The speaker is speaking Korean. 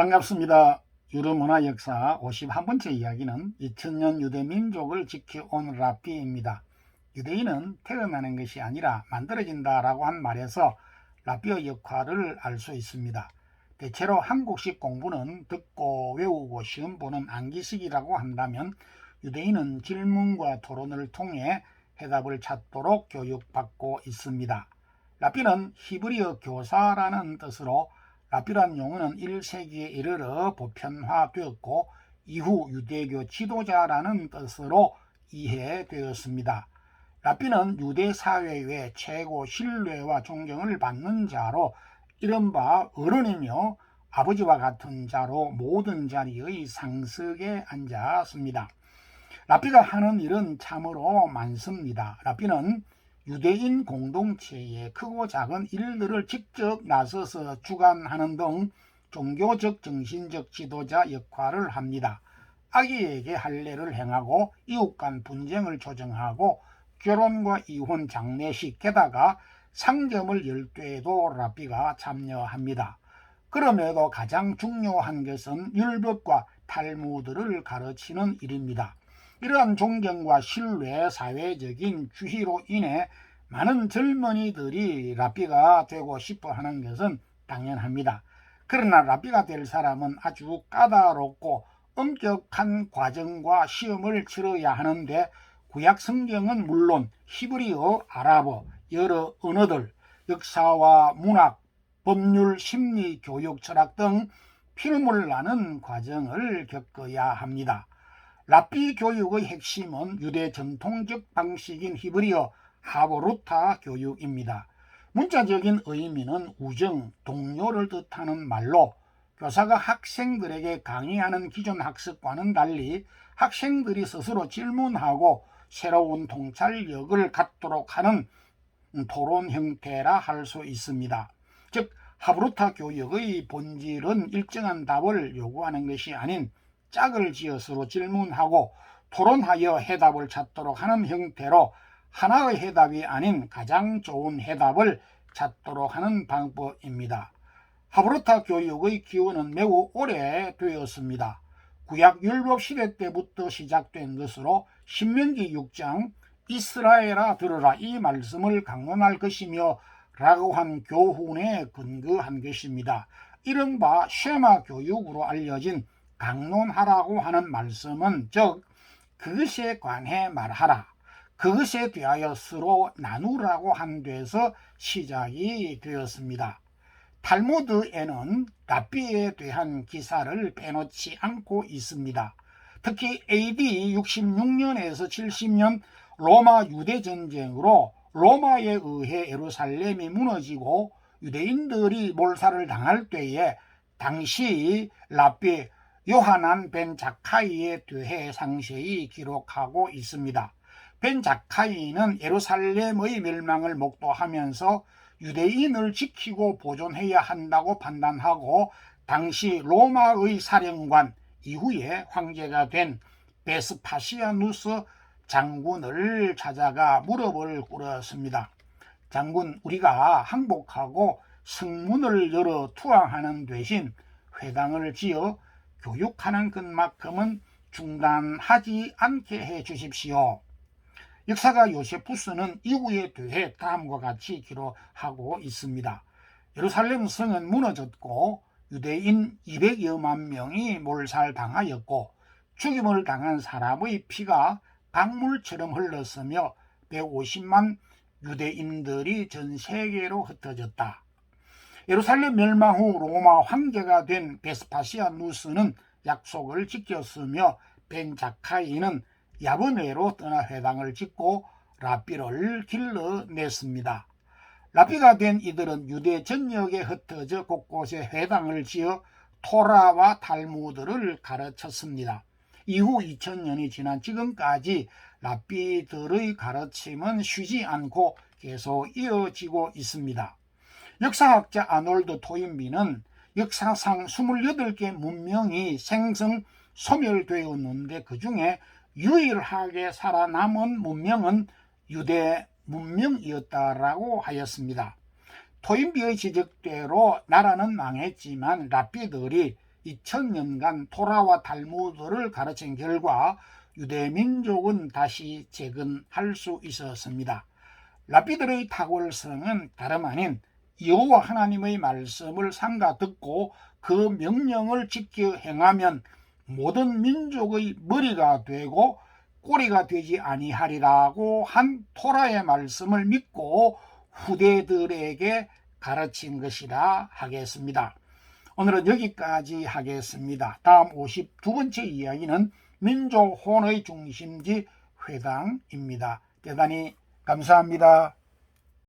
반갑습니다. 유럽문화 역사 51번째 이야기는 2000년 유대 민족을 지켜온 라삐입니다. 유대인은 태어나는 것이 아니라 만들어진다 라고 한 말에서 라삐의 역할을 알 수 있습니다. 대체로 한국식 공부는 듣고 외우고 시험 보는 암기식이라고 한다면 유대인은 질문과 토론을 통해 해답을 찾도록 교육받고 있습니다. 라삐는 히브리어 교사라는 뜻으로 라삐란 용어는 1세기에 이르러 보편화되었고 이후 유대교 지도자라는 뜻으로 이해되었습니다. 라삐는 유대 사회의 최고 신뢰와 존경을 받는 자로 이른바 어른이며 아버지와 같은 자로 모든 자리의 상석에 앉았습니다. 라삐가 하는 일은 참으로 많습니다. 라삐는 유대인 공동체의 크고 작은 일들을 직접 나서서 주관하는 등 종교적 정신적 지도자 역할을 합니다. 아기에게 할례를 행하고 이웃 간 분쟁을 조정하고 결혼과 이혼 장례식 게다가 상점을 열 때에도 라삐가 참여합니다. 그럼에도 가장 중요한 것은 율법과 탈무드를 가르치는 일입니다. 이러한 존경과 신뢰, 사회적인 주의로 인해 많은 젊은이들이 라삐가 되고 싶어 하는 것은 당연합니다. 그러나 라삐가 될 사람은 아주 까다롭고 엄격한 과정과 시험을 치러야 하는데 구약 성경은 물론 히브리어, 아랍어, 여러 언어들, 역사와 문학, 법률, 심리, 교육, 철학 등 피눈물 나는 과정을 겪어야 합니다. 라삐 교육의 핵심은 유대 전통적 방식인 히브리어 하보루타 교육입니다. 문자적인 의미는 우정, 동료를 뜻하는 말로 교사가 학생들에게 강의하는 기존 학습과는 달리 학생들이 스스로 질문하고 새로운 통찰력을 갖도록 하는 토론 형태라 할 수 있습니다. 즉, 하브루타 교육의 본질은 일정한 답을 요구하는 것이 아닌 짝을 지어 서로 질문하고 토론하여 해답을 찾도록 하는 형태로 하나의 해답이 아닌 가장 좋은 해답을 찾도록 하는 방법입니다. 하브루타 교육의 기원은 매우 오래 되었습니다. 구약 율법 시대 때부터 시작된 것으로 신명기 6장 이스라엘아 들으라 이 말씀을 강론할 것이며 라고 한 교훈에 근거한 것입니다. 이른바 쉐마 교육으로 알려진 강론하라고 하는 말씀은 즉 그것에 관해 말하라 그것에 대하여 서로 나누라고 한 데서 시작이 되었습니다. 탈무드에는 라삐에 대한 기사를 빼놓지 않고 있습니다. 특히 AD 66년에서 70년 로마 유대 전쟁으로 로마에 의해 예루살렘이 무너지고 유대인들이 몰살을 당할 때에 당시 라삐 요하난 벤 자카이에 대해 상세히 기록하고 있습니다. 벤 자카이는 예루살렘의 멸망을 목도하면서 유대인을 지키고 보존해야 한다고 판단하고 당시 로마의 사령관 이후에 황제가 된 베스파시아누스 장군을 찾아가 무릎을 꿇었습니다. 장군, 우리가 항복하고 성문을 열어 투항하는 대신 회당을 지어 교육하는 것만큼은 중단하지 않게 해 주십시오. 역사가 요세푸스는 이후에 대해 다음과 같이 기록하고 있습니다. 예루살렘 성은 무너졌고 유대인 200여만 명이 몰살당하였고 죽임을 당한 사람의 피가 강물처럼 흘렀으며 150만 유대인들이 전 세계로 흩어졌다. 예루살렘 멸망 후 로마 황제가 된 베스파시아 누스는 약속을 지켰으며 벤 자카이는 야브네로 떠나 회당을 짓고 라삐를 길러냈습니다. 라삐가 된 이들은 유대 전역에 흩어져 곳곳에 회당을 지어 토라와 탈무드를 가르쳤습니다. 이후 2000년이 지난 지금까지 라삐들의 가르침은 쉬지 않고 계속 이어지고 있습니다. 역사학자 아놀드 토인비는 역사상 28개 문명이 생성 소멸되었는데 그 중에 유일하게 살아남은 문명은 유대 문명이었다라고 하였습니다. 토인비의 지적대로 나라는 망했지만 라삐들이 2000년간 토라와 탈무드를 가르친 결과 유대 민족은 다시 재건할 수 있었습니다. 라피들의 탁월성은 다름 아닌 여호와 하나님의 말씀을 삼가 듣고 그 명령을 지켜 행하면 모든 민족의 머리가 되고 꼬리가 되지 아니하리라고 한 토라의 말씀을 믿고 후대들에게 가르친 것이라 하겠습니다. 오늘은 여기까지 하겠습니다. 다음 52번째 이야기는 민족혼의 중심지 회당입니다. 대단히 감사합니다.